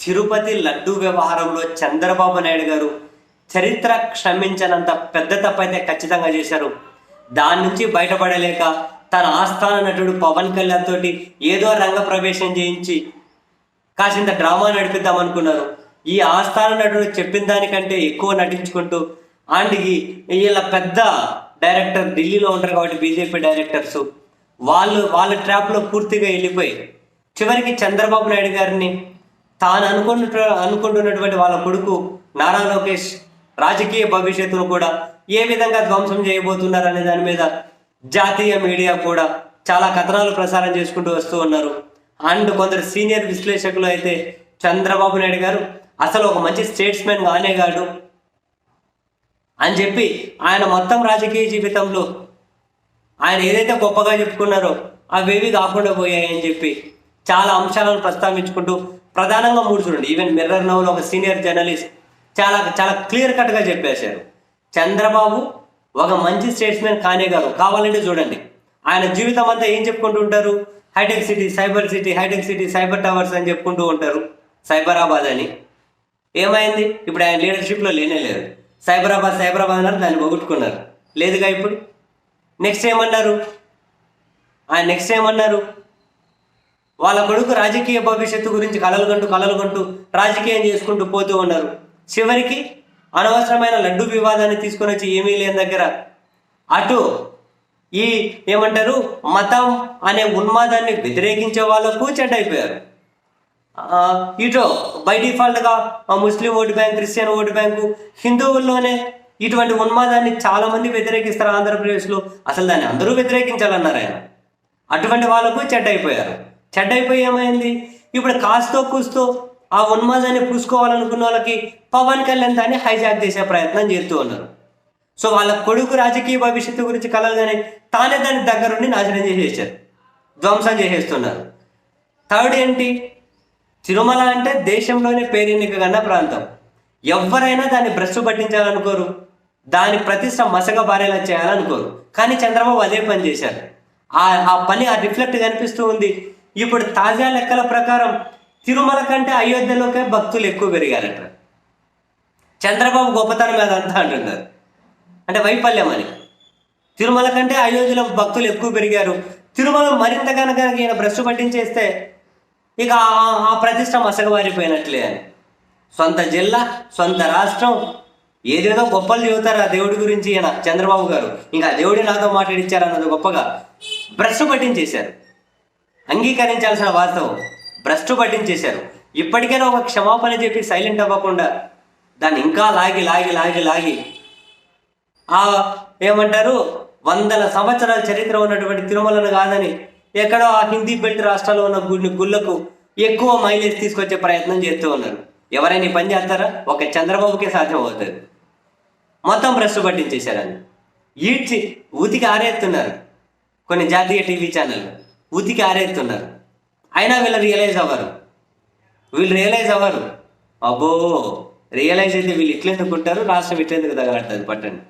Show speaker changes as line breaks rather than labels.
తిరుపతి లడ్డు వ్యవహారంలో చంద్రబాబు నాయుడు గారు చరిత్ర క్షమించనంత పెద్ద తప్పైతే ఖచ్చితంగా చేశారు. దాని నుంచి బయటపడలేక తన ఆస్థాన నటుడు పవన్ కళ్యాణ్ తోటి ఏదో రంగ ప్రవేశం చేయించి కాసింత డ్రామా నడిపిద్దాం అనుకున్నారు. ఈ ఆస్థాన నటుడు చెప్పిన దానికంటే ఎక్కువ నటించుకుంటూ అండ్ వీళ్ళ పెద్ద డైరెక్టర్ ఢిల్లీలో ఉంటారు కాబట్టి బీజేపీ డైరెక్టర్స్ వాళ్ళు వాళ్ళ ట్రాప్లో పూర్తిగా వెళ్ళిపోయి చివరికి చంద్రబాబు నాయుడు గారిని తాను అనుకున్న అనుకుంటున్నటువంటి వాళ్ళ కొడుకు నారా లోకేష్ రాజకీయ భవిష్యత్తును కూడా ఏ విధంగా ధ్వంసం చేయబోతున్నారు అనే దాని మీద జాతీయ మీడియా కూడా చాలా కథనాలు ప్రసారం చేసుకుంటూ వస్తూ ఉన్నారు. అండ్ కొందరు సీనియర్ విశ్లేషకులు అయితే చంద్రబాబు నాయుడు గారు అసలు ఒక మంచి స్టేట్స్మెన్ గానే కాడు అని చెప్పి ఆయన మొత్తం రాజకీయ జీవితంలో ఆయన ఏదైతే గొప్పగా చెప్పుకున్నారో అవేవి కాకుండా పోయాయని చెప్పి చాలా అంశాలను ప్రస్తావించుకుంటూ ప్రధానంగా మూడు చూడండి. ఈవెన్ మిర్రర్ నవ్వులో ఒక సీనియర్ జర్నలిస్ట్ చాలా చాలా క్లియర్ కట్గా చెప్పేశారు. చంద్రబాబు ఒక మంచి స్టేట్స్మెన్ కానే గారు కావాలంటే చూడండి. ఆయన జీవితం అంతా ఏం చెప్పుకుంటూ ఉంటారు? Hitech city cyber city hitech city cyber towers అని చెప్పుకుంటూ ఉంటారు. సైబరాబాద్ అని. ఏమైంది? ఇప్పుడు ఆయన లీడర్షిప్లో లేనే లేదు. సైబరాబాద్ సైబరాబాద్ అన్నారు దాన్ని పోగొట్టుకున్నారు. లేదుగా ఇప్పుడు? నెక్స్ట్ ఏమన్నారు? ఆయన నెక్స్ట్ ఏమన్నారు? వాళ్ళ కొడుకు రాజకీయ భవిష్యత్తు గురించి కలలు కంటూ కలలు కంటూ రాజకీయం చేసుకుంటూ పోతూ ఉన్నారు. చివరికి అనవసరమైన లడ్డు వివాదాన్ని తీసుకొని వచ్చి ఏమీ లేని దగ్గర అటు ఈ ఏమంటారు మతం అనే ఉన్మాదాన్ని వ్యతిరేకించే వాళ్ళకు చెడ్డైపోయారు. ఇటు బై డిఫాల్ట్గా Muslim vote bank Christian vote bank హిందువుల్లోనే ఇటువంటి ఉన్మాదాన్ని చాలా మంది వ్యతిరేకిస్తారు ఆంధ్రప్రదేశ్లో. అసలు దాన్ని అందరూ వ్యతిరేకించాలన్నారు ఆయన. అటువంటి వాళ్ళకు చెడ్డైపోయారు. చెడ్డైపోయి ఏమైంది ఇప్పుడు కాస్తో కూస్తో ఆ ఉన్మాదాన్ని పూసుకోవాలనుకున్న వాళ్ళకి పవన్ కళ్యాణ్ దాన్ని హైజాక్ చేసే ప్రయత్నం చేస్తూ ఉన్నారు. సో వాళ్ళ కొడుకు రాజకీయ భవిష్యత్తు గురించి కలగానే తానే దాని దగ్గరుండి నాశనం చేసేసారు. ధ్వంసం చేసేస్తున్నారు. థర్డ్ ఏంటి? తిరుమల అంటే దేశంలోనే పేరెన్నికగన్న ప్రాంతం. ఎవరైనా దాన్ని భ్రష్టు పట్టించాలనుకోరు. దాని ప్రతిష్ట మసక బారేలా చేయాలనుకోరు. కానీ చంద్రబాబు అదే పని చేశారు. ఆ ఆ పని ఆ రిఫ్లెక్ట్ కనిపిస్తూ ఉంది. ఇప్పుడు తాజా లెక్కల ప్రకారం తిరుమల కంటే అయోధ్యలోకే భక్తులు ఎక్కువ పెరిగారట. చంద్రబాబు గొప్పతనం అదంతా అంటున్నారు. అంటే వైఫల్యం అని. తిరుమల కంటే అయోధ్యలో భక్తులు ఎక్కువ పెరిగారు. తిరుమల మరింత కనుక ఈయన భ్రష్టు పట్టించేస్తే ఇక ఆ- ప్రతిష్ట మసగవారిపోయినట్లే అని. సొంత జిల్లా సొంత రాష్ట్రం ఏదేదో గొప్పలు చెబుతారు ఆ దేవుడి గురించి ఈయన చంద్రబాబు గారు. ఇంకా దేవుడి నాతో మాట్లాడిచ్చారు అన్నది గొప్పగా భ్రష్టు పట్టించేశారు. అంగీకరించాల్సిన వాస్తవం భ్రష్టు పట్టించేశారు. ఇప్పటికైనా ఒక క్షమాపణ చెప్పి సైలెంట్ అవ్వకుండా దాన్ని ఇంకా లాగి లాగి లాగి లాగి ఆ ఏమంటారు వందల సంవత్సరాల చరిత్ర ఉన్నటువంటి తిరుమలను కాదని ఎక్కడో ఆ హిందీ బెల్ట్ రాష్ట్రాల్లో ఉన్న గుడి గుళ్ళకు ఎక్కువ మైలేజ్ తీసుకొచ్చే ప్రయత్నం చేస్తూ ఉన్నారు. ఎవరైనా పని చేస్తారా? ఒక చంద్రబాబుకే సాధ్యం అవుతుంది మొత్తం భ్రష్టు పట్టించేశారని ఈడ్చి ఊతికి ఆరేస్తున్నారు కొన్ని జాతీయ టీవీ ఛానళ్ళు. ఉతికి ఆరేస్తున్నారు అయినా వీళ్ళు రియలైజ్ అవ్వరు. వీళ్ళు రియలైజ్ అవ్వరు. అబ్బో! రియలైజ్ అయితే వీళ్ళు ఇట్లెందుకుంటారు రాష్ట్రం ఇట్లెందుకు తగలడుతుంది పట్టండి.